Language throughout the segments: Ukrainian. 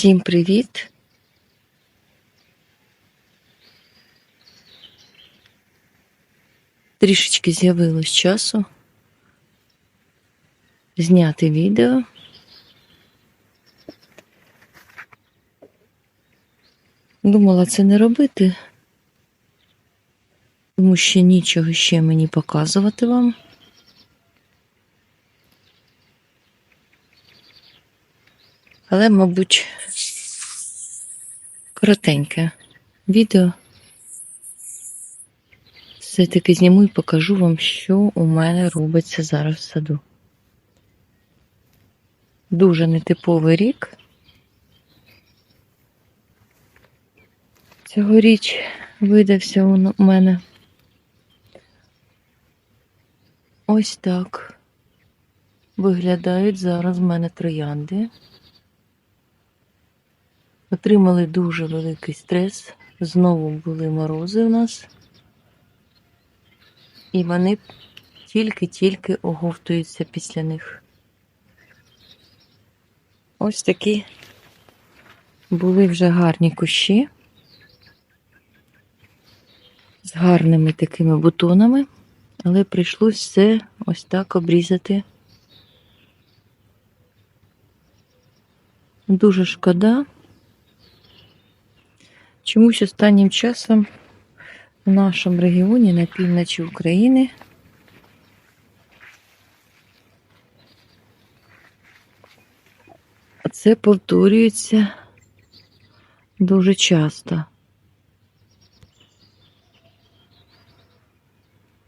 Всім привіт! Трішечки з'явилось часу зняти відео. Думала це не робити, тому що нічого ще мені показувати вам. Але, мабуть, коротеньке відео. Все-таки зніму і покажу вам, що у мене робиться зараз в саду. Дуже нетиповий рік. Цьогоріч видався у мене ось так. Виглядають зараз в мене троянди. Отримали дуже великий стрес. Знову були морози у нас. І вони тільки-тільки оговтуються після них. Ось такі були вже гарні кущі з гарними такими бутонами, але прийшлось все ось так обрізати. Дуже шкода. Чомусь останнім часом в нашому регіоні на півночі України це повторюється дуже часто.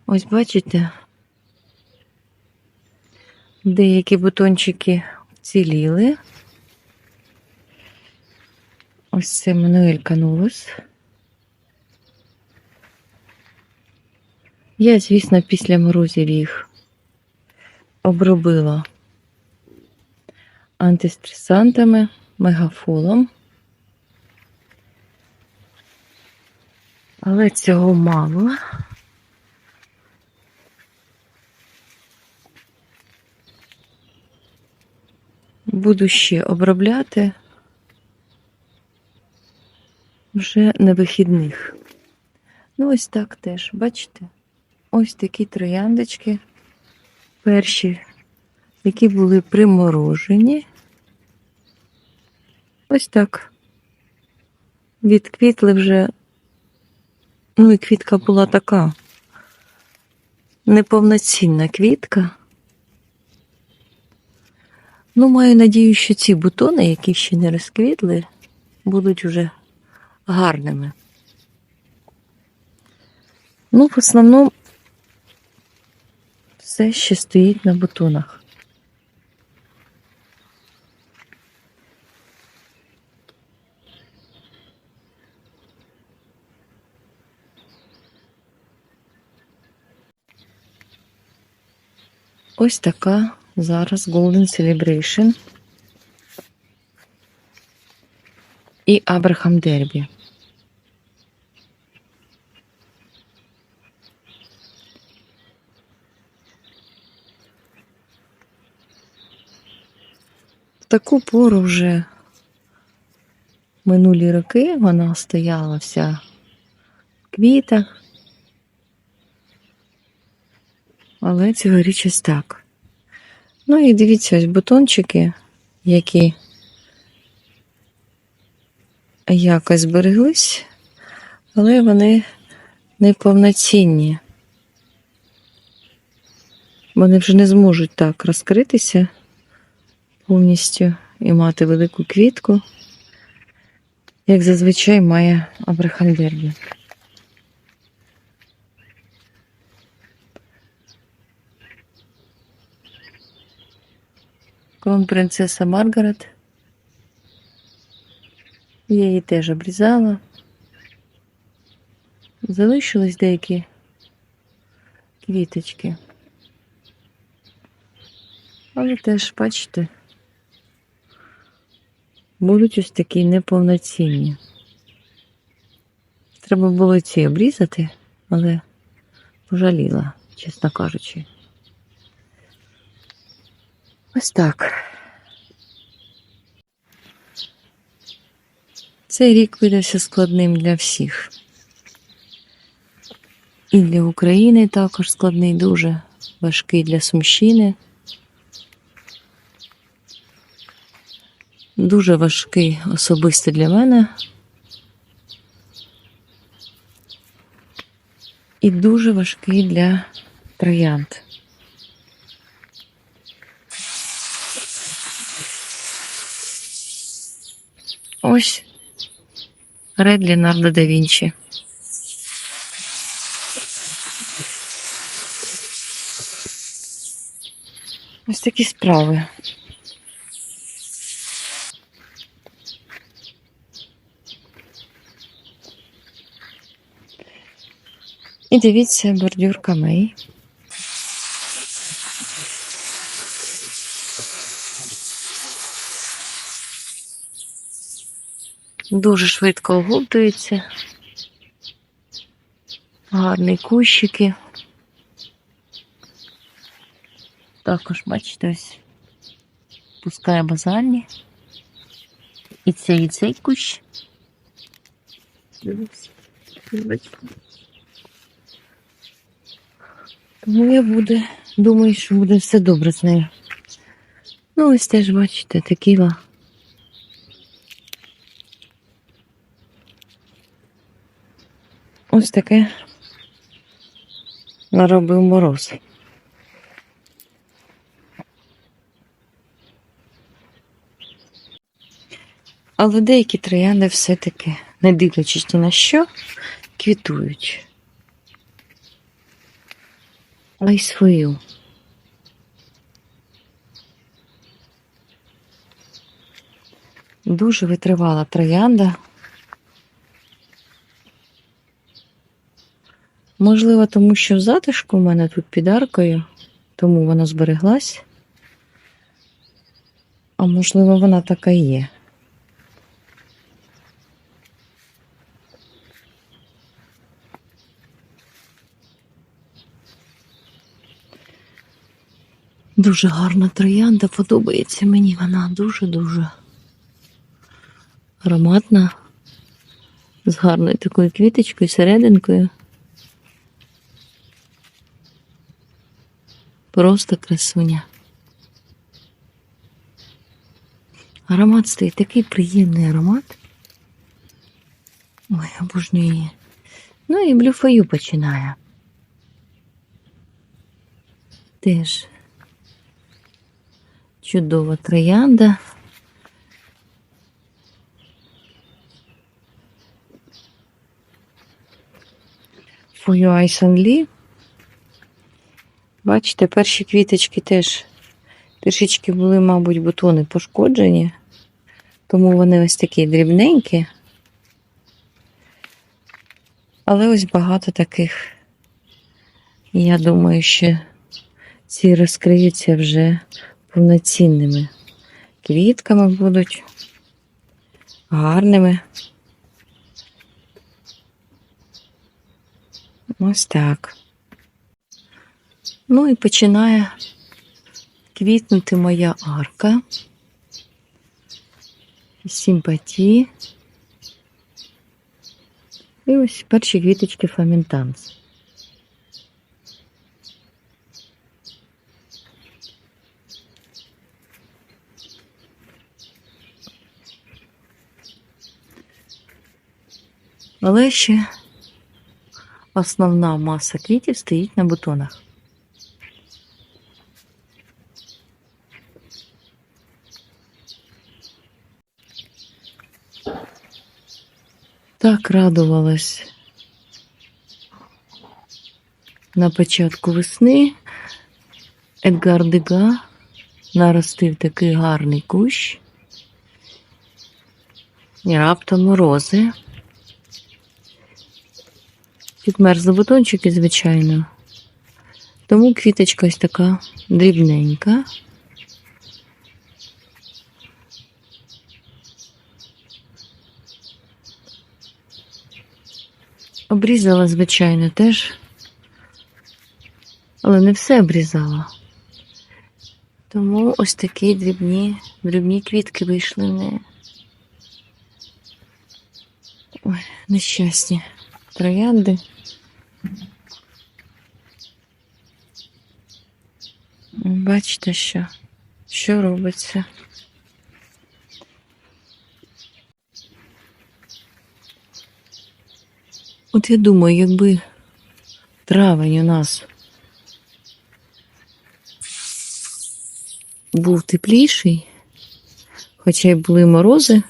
Ось бачите, деякі бутончики вціліли. Ось це Мануель Канулус. Я, звісно, після морозів їх обробила антистресантами, мегафолом. Але цього мало. Буду ще обробляти вже на вихідних. Ну, ось так теж, бачите? Ось такі трояндочки перші, які були приморожені. Ось так. Відквітли вже, ну і квітка була така неповноцінна квітка. Ну, маю надію, що ці бутони, які ще не розквітли, будуть вже гарними. Ну, в основному все ще стоїть на бутонах. Ось така зараз Golden Celebration і Абрахам Дербі. В таку пору вже минулі роки вона стояла вся в квітах. Але цьогоріч ось так. Ну і дивіться, ось бутончики, які якось збереглись, але вони неповноцінні. Вони вже не зможуть так розкритися повністю і мати велику квітку, як зазвичай має Абрахам Дербі. Клон принцеса Маргарет. Я її теж обрізала. Залишились деякі квіточки. Але теж, бачите, будуть ось такі неповноцінні. Треба було ці обрізати, але пожаліла, чесно кажучи. Ось так. Цей рік видався складним для всіх. І для України також складний, дуже важкий для Сумщини. Дуже важкий особисто для мене. І дуже важкий для троянд. Ось Ред Леонардо да Вінчі. Ось такі справи. І дивіться бордюр камей. Дуже швидко оговтується. Гарні кущики. Також, бачите, ось пускає базальні. І цей, і цей кущ. Тому я буде, думаю, що буде все добре з нею. Ну, ось теж, бачите, текіла. Ось таке наробив мороз. Але деякі троянди все-таки, не дивлячись ні на що, квітують. А й свою. Дуже витривала троянда. Можливо, тому що в затишку в мене тут під аркою, тому вона збереглась. А можливо, вона така і є. Дуже гарна троянда, подобається мені вона дуже-дуже ароматна, з гарною такою квіточкою, серединкою. Просто красуня. Аромат стоїть такий приємний аромат. Ой, обожнюю її. Ну і блюфою починає. Теж чудова троянда. For your eyes. Бачите, перші квіточки теж трішечки були, мабуть, бутони пошкоджені, тому вони ось такі дрібненькі. Але ось багато таких. Я думаю, що ці розкриються вже повноцінними квітками будуть, гарними. Ось так. Ну і починає квітнути моя арка. Симпатії. І ось перші квіточки фамінтанс. Але ще основна маса квітів стоїть на бутонах. Так радувалась на початку весни. Едгар Дега наростив такий гарний кущ. І раптом морози. Підмерзли бутончики, звичайно. Тому квіточка ось така дрібненька. Обрізала, звичайно, теж. Але не все обрізала. Тому ось такі дрібні, дрібні квітки вийшли в неї. Ой, нещасні троянди. Бачите, що, що робиться. От я думаю, якби травень у нас був тепліший, хоча й були морози.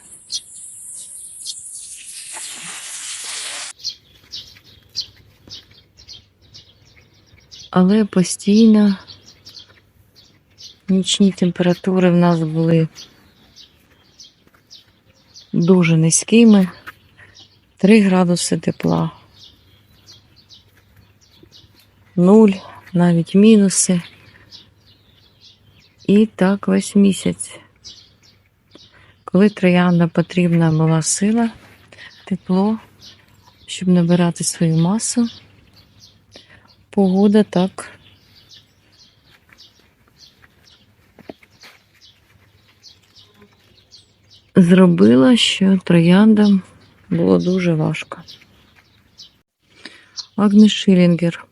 Але постійно нічні температури в нас були дуже низькими. 3 градуси тепла. Нуль, навіть мінуси. І так весь місяць. Коли троянда потрібна була сила, тепло, щоб набирати свою масу, погода так. Зробила, що трояндам було дуже важко. Агнес Шилінгер.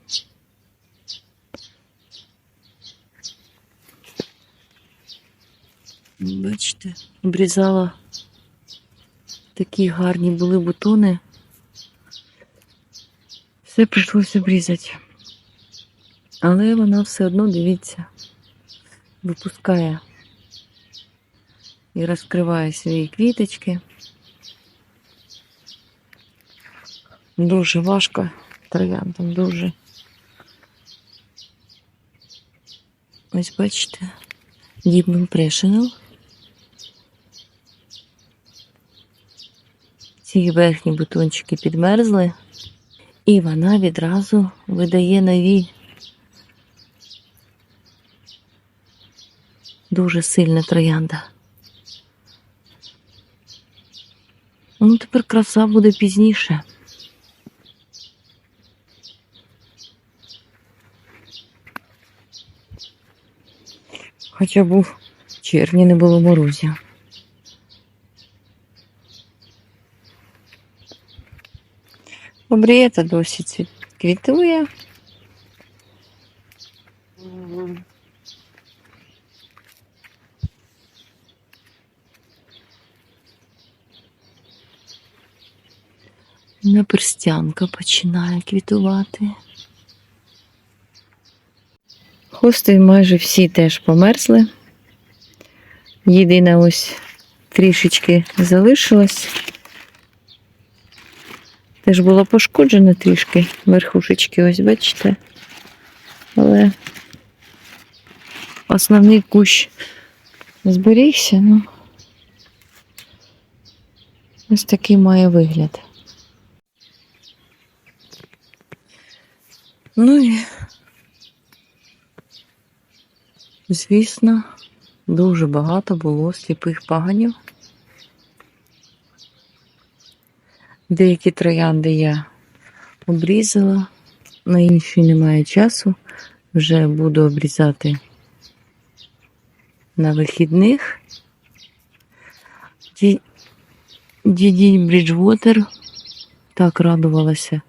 Бачите, обрізала такі гарні були бутони. Все прийшлося обрізати. Але вона все одно, дивіться, випускає і розкриває свої квіточки. Дуже важко трояндам, дуже. Ось бачите, Deep Impressional. Ці верхні бутончики підмерзли, і вона відразу видає нові. Дуже сильна троянда. Ну, тепер краса буде пізніше. Хоча був в червні не було морозів. Обрієта досі квітує. Наперстянка починає квітувати. Хости майже всі теж померзли. Єдина ось трішечки залишилась. Теж було пошкоджено трішки верхушечки, ось бачите. Але основний кущ зберігся, ну ось такий має вигляд. Ну і Звісно, дуже багато було сліпих паганів. Деякі троянди я обрізала, на інші немає часу. Вже буду обрізати на вихідних. Ді- Діді Бріджвотер так радувалася,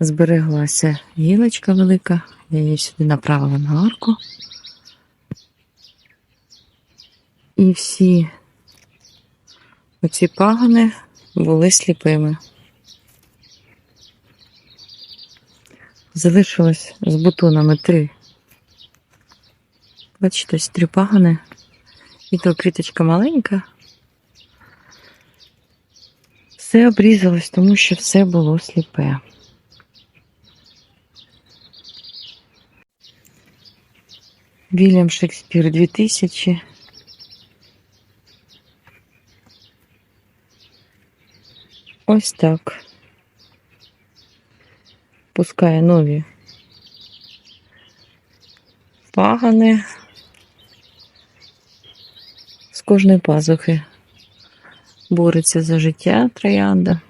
збереглася гілочка велика. Я її сюди направила на арку. І всі оці пагани були сліпими. Залишилось з бутонами три. Бачите, ось три пагани. І то квіточка маленька. Все обрізалось, тому що все було сліпе. Вільям Шекспір 2000. Ось так. Пускає нові пагани з кожної пазухи. Бореться за життя троянда.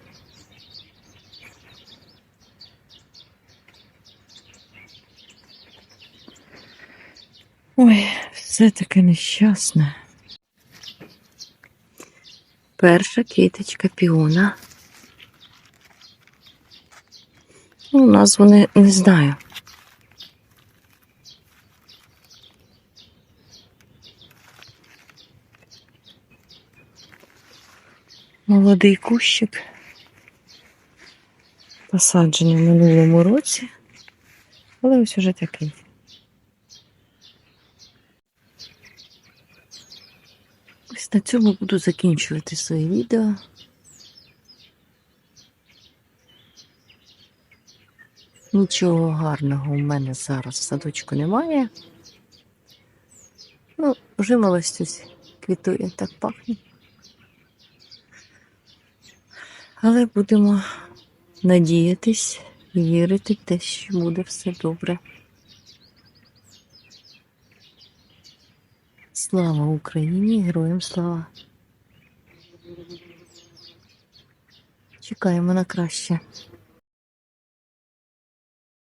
Ой, все таке нещасне. Перша квіточка піона. Ну, назву не, не знаю. Молодий кущик. Посаджений в минулому році. Але ось уже такий. Ось на цьому буду закінчувати своє відео. Нічого гарного у мене зараз в садочку немає. Ну, жимолость ось квітує, так пахне. Але будемо надіятись, вірити в те, що буде все добре. Слава Україні, героям слава! Чекаємо на краще.